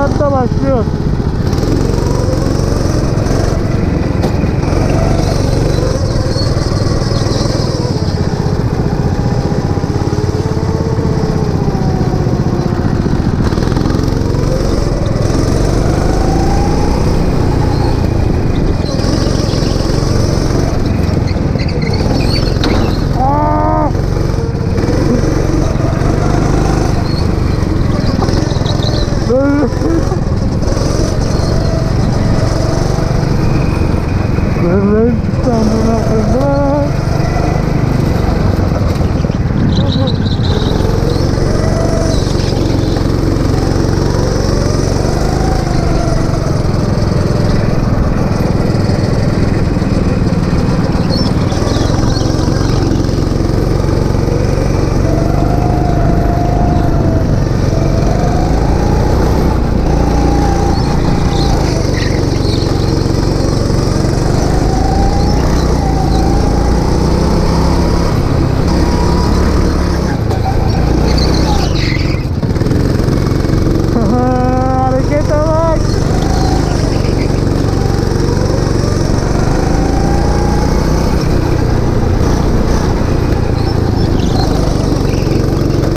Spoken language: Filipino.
saatte başlıyor. Bebek, sana nak